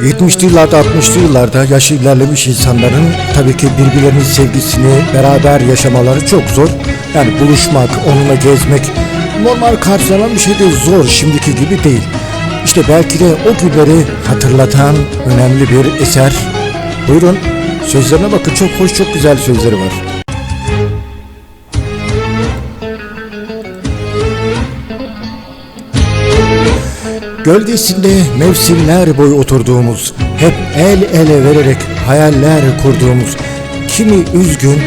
...70'li yıllarda 60'lı yıllarda yaşı ilerlemiş insanların tabii ki birbirlerinin sevgisini beraber yaşamaları çok zor. Yani buluşmak, onunla gezmek normal karşılanan bir şey de zor şimdiki gibi değil. İşte belki de o günleri hatırlatan önemli bir eser. Buyurun sözlerine bakın çok hoş çok güzel sözleri var. Gölgesinde mevsimler boyu oturduğumuz, hep el ele vererek hayaller kurduğumuz, kimi üzgün,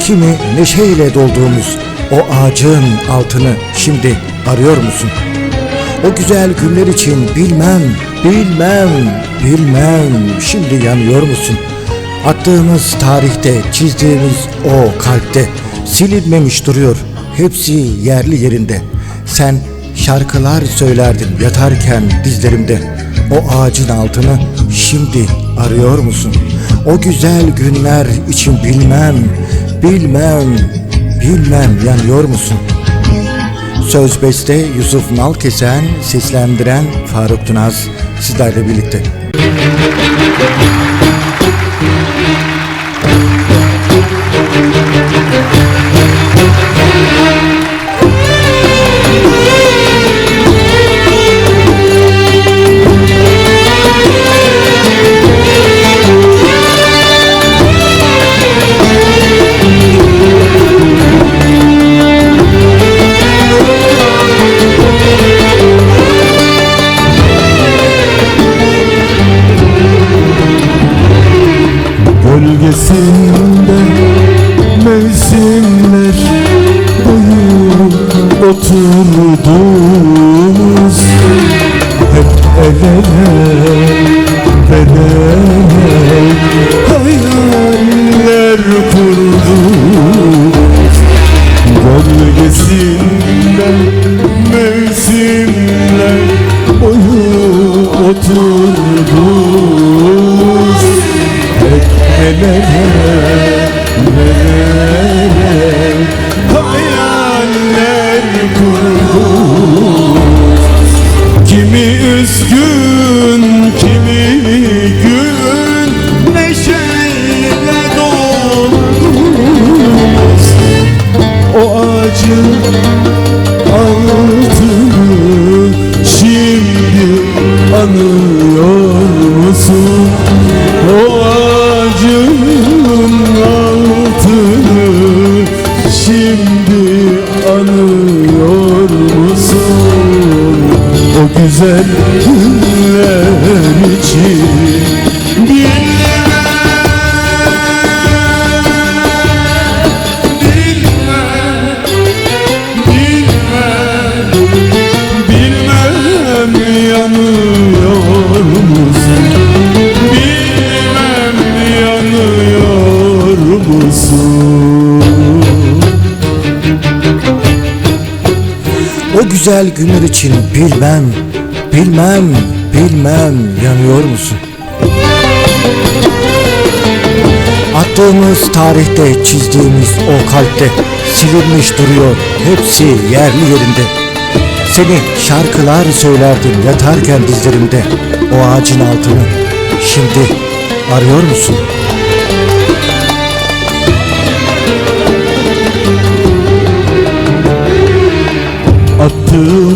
kimi neşeyle dolduğumuz o ağacın altını şimdi arıyor musun? O güzel günler için bilmem, bilmem, bilmem şimdi yanıyor musun? Attığımız tarihte, çizdiğimiz o kalpte silinmemiş duruyor. Hepsi yerli yerinde. Sen şarkılar söylerdin yatarken dizlerimde. O ağacın altını şimdi arıyor musun? O güzel günler için bilmem, bilmem, bilmem yanıyor musun? Söz beste Yusuf Nalkesen, seslendiren Faruk Tunaz sizlerle birlikte. Gölgesinde oturduğumuz Hep el ele vererek hayaller kurduk Gölgesinde mevsimler boyu oturduk Hep el altını şimdi anıyor musun? O acının altını şimdi anıyor musun? O güzel güzel günler için bilmem, bilmem, bilmem yanıyor musun? Attığımız tarihte çizdiğimiz o kalpte silinmiş duruyor hepsi yerli yerinde. Seni şarkılar söylerdim yatarken dizlerimde o ağacın altını şimdi arıyor musun? Attığımız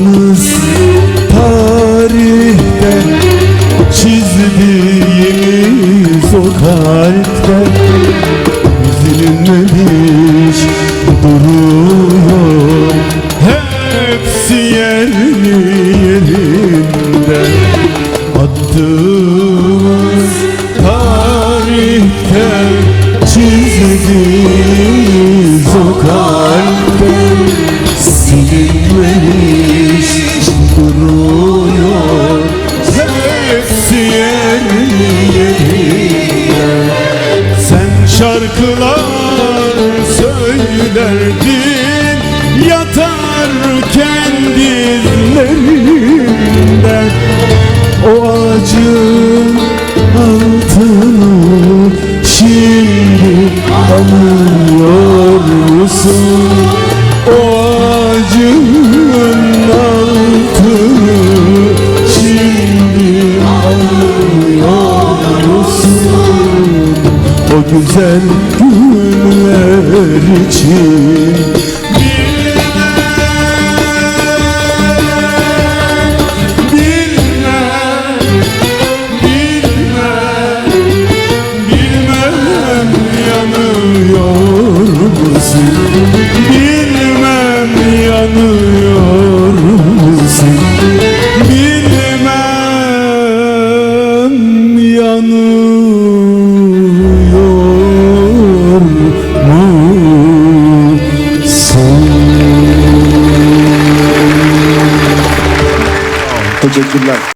şarkılar söylerdin Yatarken dizlerimde. O acın güzel günler için Bilmem, bilmem, yanıyor musun? Teşekkürler.